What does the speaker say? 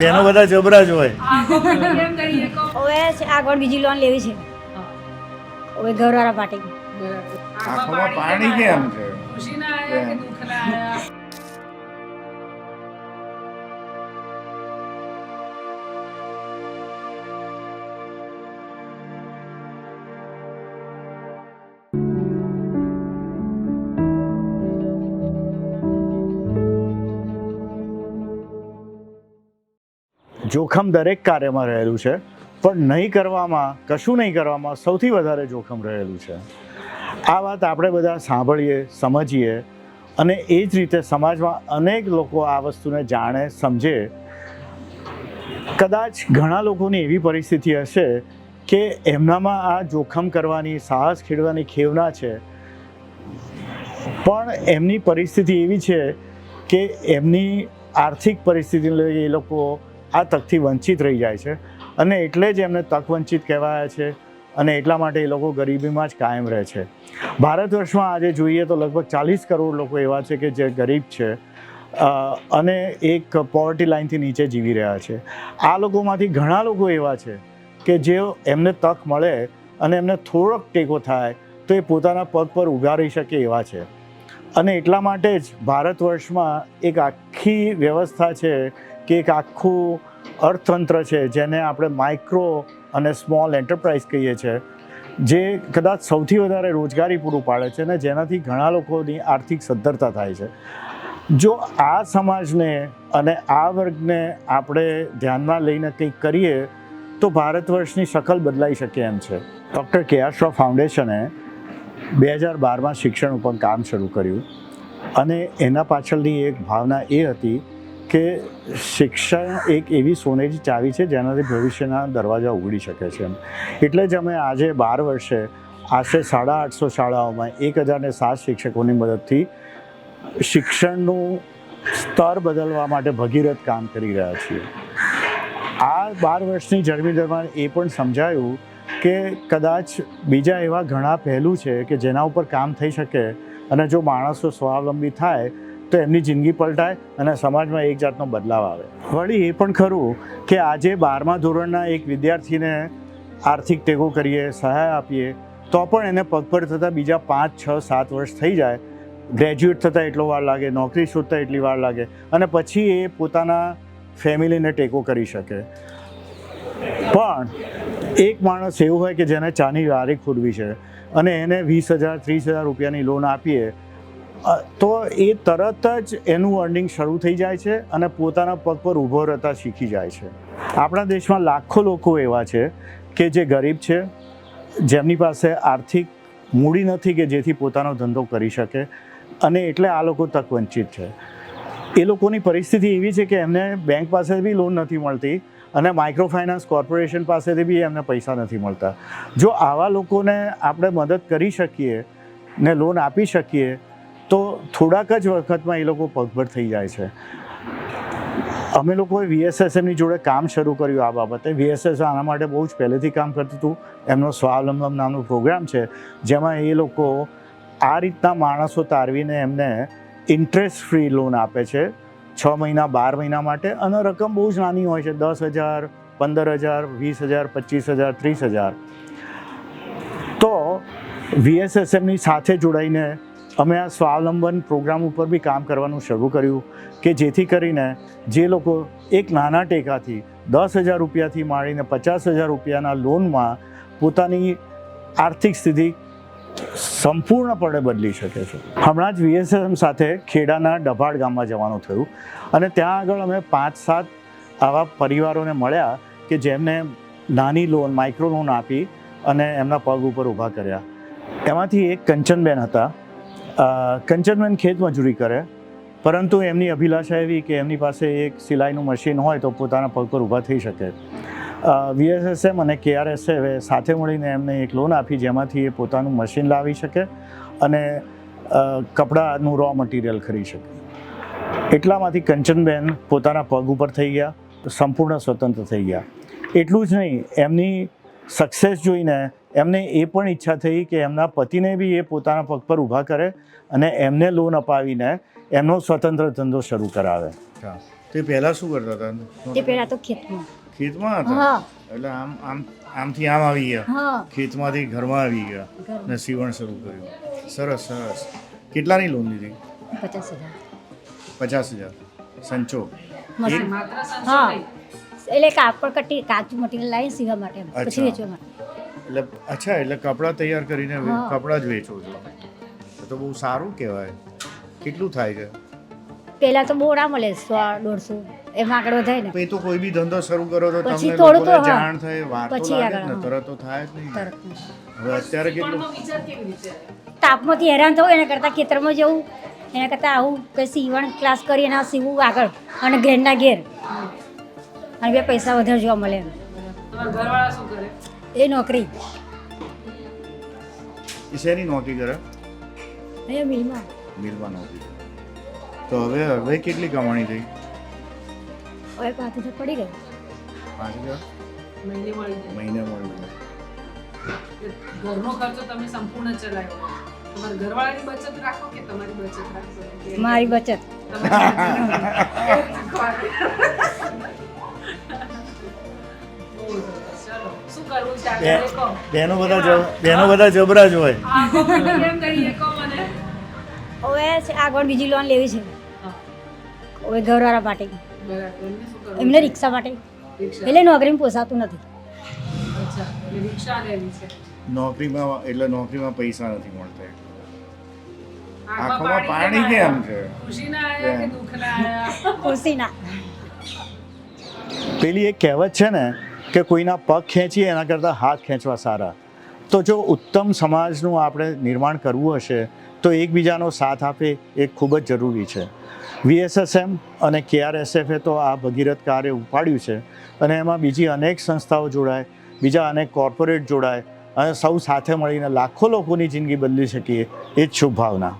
એનો બધા જબરા જ હોય. હવે આગળ બીજી લોન લેવી છે. હવે ઘરવાળા માટે આંખોમાં પાણી કેમ છે? જોખમ દરેક કાર્યમાં રહેલું છે, પણ નહીં કરવામાં, કશું નહીં કરવામાં સૌથી વધારે જોખમ રહેલું છે. આ વાત આપણે બધા સાંભળીએ, સમજીએ અને એ જ રીતે સમાજમાં અનેક લોકો આ વસ્તુને જાણે, સમજે. કદાચ ઘણા લોકોની એવી પરિસ્થિતિ હશે કે એમનામાં આ જોખમ કરવાની, સાહસ ખેડવાની ખેવના છે. પણ એમની પરિસ્થિતિ એવી છે કે એમની આર્થિક પરિસ્થિતિને લઈ એ લોકો આ તકથી વંચિત રહી જાય છે. અને એટલે જ એમને તક વંચિત કહેવાયા છે અને એટલા માટે એ લોકો ગરીબીમાં જ કાયમ રહે છે. ભારત વર્ષમાં આજે જોઈએ તો લગભગ ચાલીસ કરોડ લોકો એવા છે કે જે ગરીબ છે અને એક પોવર્ટી લાઇનથી નીચે જીવી રહ્યા છે. આ લોકોમાંથી ઘણા લોકો એવા છે કે જે એમને તક મળે અને એમને થોડોક ટેકો થાય તો એ પોતાના પગ પર ઊભા રહી શકે એવા છે. અને એટલા માટે જ ભારત વર્ષમાં એક આખી વ્યવસ્થા છે કે એક આખું અર્થતંત્ર છે, જેને આપણે માઇક્રો અને સ્મોલ એન્ટરપ્રાઇઝ કહીએ છીએ જે કદાચ સૌથી વધારે રોજગારી પૂરું પાડે છે અને જેનાથી ઘણા લોકોની આર્થિક સદ્ધરતા થાય છે. જો આ સમાજને અને આ વર્ગને આપણે ધ્યાનમાં લઈને કંઈક કરીએ, તો ભારત વર્ષની શકલ બદલાઈ શકે એમ છે. ડૉક્ટર કે આર શ્રોફ ફાઉન્ડેશને બે હજાર બારમાં શિક્ષણ ઉપર કામ શરૂ કર્યું અને એના પાછળની એક ભાવના એ હતી કે શિક્ષણ એક એવી સોનેરી ચાવી છે જેનાથી ભવિષ્યના દરવાજા ઉગડી શકે છે એટલે જ અમે આજે બાર વર્ષે, આશરે સાડા આઠસો શાળાઓમાં એક હજારને સાત શિક્ષકોની મદદથી શિક્ષણનું સ્તર બદલવા માટે ભગીરથ કામ કરી રહ્યા છીએ. આ બાર વર્ષની જર્મી દરમિયાન એ પણ સમજાયું કે કદાચ બીજા એવા ઘણા પહેલું છે કે જેના ઉપર કામ થઈ શકે અને જો માણસો સ્વાવલંબી થાય તો એમની જિંદગી પલટાય અને સમાજમાં એક જાતનો બદલાવ આવે. વળી એ પણ ખરું કે આજે બારમા ધોરણના એક વિદ્યાર્થીને આર્થિક ટેકો કરીએ, સહાય આપીએ, તો પણ એને પગભર થતાં બીજા પાંચ, છ, સાત વર્ષ થઈ જાય. ગ્રેજ્યુએટ થતાં એટલો વાર લાગે, નોકરી શોધતા એટલી વાર લાગે અને પછી એ પોતાના ફેમિલીને ટેકો કરી શકે. પણ એક માણસ એવું હોય કે જેને ચાની લારી ખોદવી છે અને એને વીસ હજાર, ત્રીસ હજાર રૂપિયાની લોન આપીએ તો એ તરત જ એનું અર્નિંગ શરૂ થઈ જાય છે અને પોતાના પગ પર ઊભો રહેતા શીખી જાય છે. આપણા દેશમાં લાખો લોકો એવા છે કે જે ગરીબ છે, જેમની પાસે આર્થિક મૂડી નથી કે જેથી પોતાનો ધંધો કરી શકે અને એટલે આ લોકો તક વંચિત છે. એ લોકોની પરિસ્થિતિ એવી છે કે એમને બેંક પાસે બી લોન નથી મળતી અને માઇક્રો ફાઇનાન્સ કોર્પોરેશન પાસેથી બી એમને પૈસા નથી મળતા. જો આવા લોકોને આપણે મદદ કરી શકીએ ને લોન આપી શકીએ તો થોડાક જ વખતમાં એ લોકો પગભર થઈ જાય છે. અમે લોકોએ વીએસએસએમની જોડે કામ શરૂ કર્યું આ બાબતે. વીએસએસ આના માટે બહુ જ પહેલેથી કામ કરતું હતું. એમનો સ્વાવલંબન નામનો પ્રોગ્રામ છે. જેમાં એ લોકો આ રીતના માણસો તારવીને એમને ઇન્ટરેસ્ટ ફ્રી લોન આપે છે. છ મહિના, બાર મહિના માટે. અને રકમ બહુ જ નાની હોય છે. દસ હજાર, પંદર હજાર, વીસ હજાર, પચીસ હજાર, ત્રીસ હજાર. તો વીએસએસએમની સાથે જોડાઈને અમે આ સ્વાવલંબન પ્રોગ્રામ ઉપર બી કામ કરવાનું શરૂ કર્યું કે જેથી કરીને જે લોકો એક નાના ટેકાથી દસ હજાર રૂપિયાથી માંડીને પચાસ હજાર રૂપિયાના લોનમાં પોતાની આર્થિક સ્થિતિ સંપૂર્ણપણે બદલી શકે છે. હમણાં જ વીએસએમ સાથે ખેડાના ડભાડ ગામમાં જવાનું થયું અને ત્યાં આગળ અમે પાંચ સાત આવા પરિવારોને મળ્યા કે જેમને નાની લોન માઇક્રો લોન આપી અને એમના પગ ઉપર ઊભા કર્યા. એમાંથી એક કંચનબેન હતા. કંચનબેન ખેત મજૂરી કરે. પરંતુ એમની અભિલાષા એવી કે એમની પાસે એક સિલાઈનું મશીન હોય તો પોતાના પગ પર ઊભા થઈ શકે. વીએસએસએમ અને કેઆરએસએ સાથે મળીને એમને એક લોન આપી જેમાંથી એ પોતાનું મશીન લાવી શકે અને કપડાનું રો મટીરિયલ ખરીદી શકે. એટલામાંથી કંચનબેન પોતાના પગ ઉપર થઈ ગયા, સંપૂર્ણ સ્વતંત્ર થઈ ગયા. એટલું જ નહીં, એમની સક્સેસ જોઈને એમને એ પણ ઈચ્છા થઈ કે એમના પતિને બી એ પોતાના પગ પર ઊભા કરે અને એમને લોન અપાવીને એમનો સ્વતંત્ર ધંધો શરૂ કરાવે. તે પહેલા શું કરતા હતા? તે પહેલા તો ખેતમાં. ખેતમાં હતા? એટલે આમ આમ આમથી આમ આવી ગયા? ખેતમાંથી ઘરમાં આવી ગયા. ને સીવણ શરૂ કર્યું. સરસ સરસ. કેટલાની લોન લીધી? પચાસ હજાર. પચાસ હજાર. સંચો. મશીન માત્ર સંચો હા. એટલે કાપડ કટી કાચું મટીરિયલ લાવીને સીવા માટે પછી વેચવા માટે. એટલે અચ્છા એટલે કપડાં તૈયાર કરીને વે- હા. કપડાં જ વેચો છો. તો તો બહુ સારું કહેવાય. કેટલું થાય છે? પહેલાં તો બહુ ના મળે સો દોઢસો. એમાં આગળ વધાય ને. એ તો કોઈ બી ધંધો શરૂ કરો તો પછી તમને થોડું તો હા. જાણ થાય વાત તો પછી લાગે જ ને આગળ, હા. તરત તો થાય જ નહીં. તરત હવે અત્યારે કેટલું? તાપમાંથી હેરાન થવું એના કરતાં ખેતરમાં જવું એના કરતાં આવું કંઈ સીવણ ક્લાસ કરી એના સીવવું આગળ અને ઘેરના ઘેર. અને બે પૈસા વધારે જોવા મળે એમ. તમારા ઘરવાળા શું કરે એ નોકરી. એ શેની નોકરી કરે? અહીંયા મિલમાં. મિલમાં નોકરી તો હવે હવે કેટલી કમાણી થઈ? હવે પાછું તો પડી ગયા પાંચ હજાર? મહિને મળી મહિને મળી ઘરનો ખર્ચો તમે સંપૂર્ણ ચલાવ્યો. તમારા ઘરવાળાની બચત રાખો કે તમારી બચત રાખો? મારી બચત. બેનો બધા બેનો બધા જબરા જ હોય. હવે છે આગળ બીજી લોન લેવી છે. હવે ઘરવાળા માટે. એમને? રિક્ષા માટે. એટલે નોકરીમાં પોસાતું નથી. અચ્છા એટલે રિક્ષા લેવી છે. નોકરીમાં એટલે નોકરીમાં પૈસા નથી મળતા. આખોમાં પાણી કેમ છે? આયા ખુશીના પેલી એક કહેવત છે ને કે કોઈના પગ ખેંચીએ, એના કરતાં હાથ ખેંચવા સારા. તો જો ઉત્તમ સમાજનું આપણે નિર્માણ કરવું હશે, તો એકબીજાનો સાથ આપે એ ખૂબ જ જરૂરી છે. વીએસએસએમ અને કેઆરએસએફે તો આ ભગીરથ કાર્ય ઉપાડ્યું છે અને એમાં બીજી અનેક સંસ્થાઓ જોડાય, બીજા અનેક કોર્પોરેટ જોડાય અને સૌ સાથે મળીને લાખો લોકોની જિંદગી બદલી શકીએ, એ જ શુભ ભાવના